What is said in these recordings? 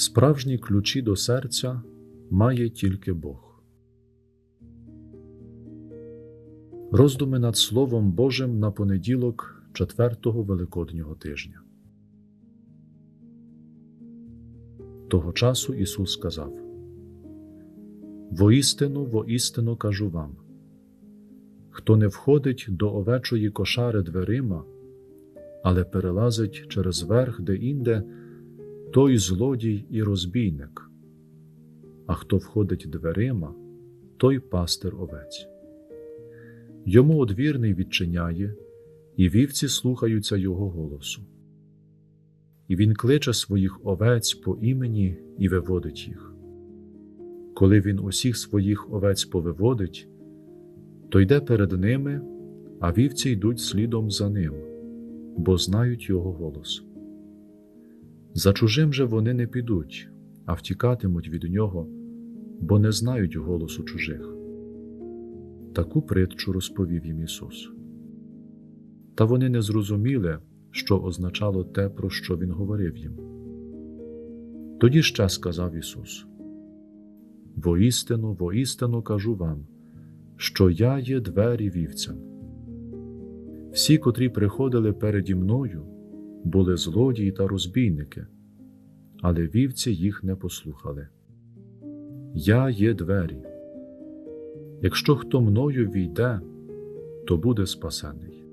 Справжні ключі до серця має тільки Бог. Роздуми над Словом Божим на понеділок четвертого Великоднього тижня. Того часу Ісус сказав: Воістину, воістину кажу вам: хто не входить до овечої кошари дверима, але перелазить через верх де інде, той злодій і розбійник, а хто входить дверима, той пастир овець. Йому одвірний відчиняє, і вівці слухаються його голосу. І він кличе своїх овець по імені і виводить їх. Коли він усіх своїх овець повиводить, то йде перед ними, а вівці йдуть слідом за ним, бо знають його голос. За чужим же вони не підуть, а втікатимуть від нього, бо не знають голосу чужих. Таку притчу розповів їм Ісус. Та вони не зрозуміли, що означало те, про що Він говорив їм. Тоді ще сказав Ісус: Воістину, воістину кажу вам, що я є двері вівцям. Всі, котрі приходили переді мною, були злодії та розбійники, але вівці їх не послухали. Я є двері. Якщо хто мною війде, то буде спасений,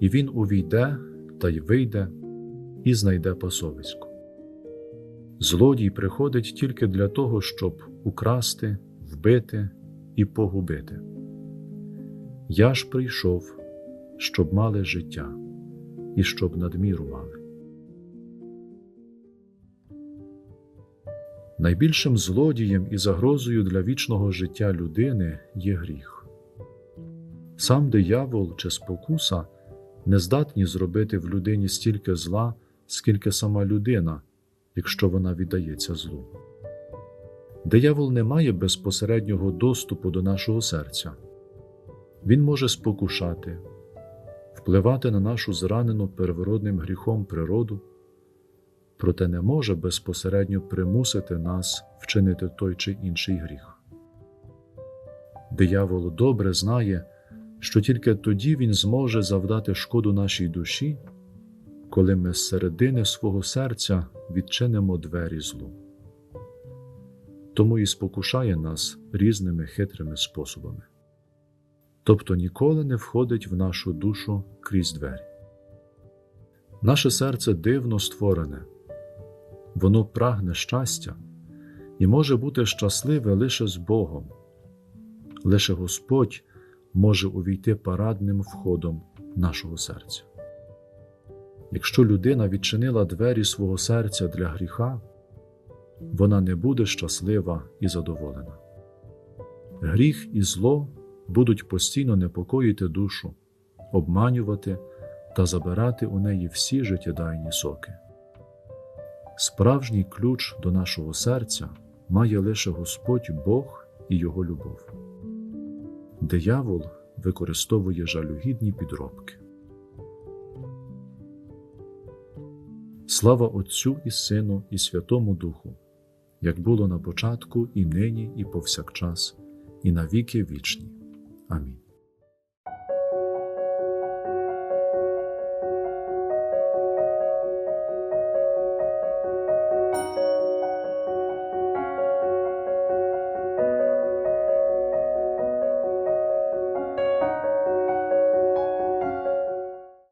і він увійде та й вийде і знайде пасовисько. Злодій приходить тільки для того, щоб украсти, вбити і погубити. Я ж прийшов, щоб мали життя і щоб надміру мали. Найбільшим злодієм і загрозою для вічного життя людини є гріх. Сам диявол чи спокуса не здатні зробити в людині стільки зла, скільки сама людина, якщо вона віддається злу. Диявол не має безпосереднього доступу до нашого серця. Він може спокушати, впливати на нашу зранену первородним гріхом природу, проте не може безпосередньо примусити нас вчинити той чи інший гріх. Диявол добре знає, що тільки тоді він зможе завдати шкоду нашій душі, коли ми з середини свого серця відчинимо двері злу. Тому і спокушає нас різними хитрими способами. Тобто ніколи не входить в нашу душу крізь двері. Наше серце дивно створене, воно прагне щастя і може бути щасливе лише з Богом, лише Господь може увійти парадним входом нашого серця. Якщо людина відчинила двері свого серця для гріха, вона не буде щаслива і задоволена. Гріх і зло будуть постійно непокоїти душу, обманювати та забирати у неї всі життєдайні соки. Справжній ключ до нашого серця має лише Господь Бог і Його любов. Диявол використовує жалюгідні підробки. Слава Отцю і Сину, і Святому Духу, як було на початку, і нині, і повсякчас, і на віки вічні. Amin.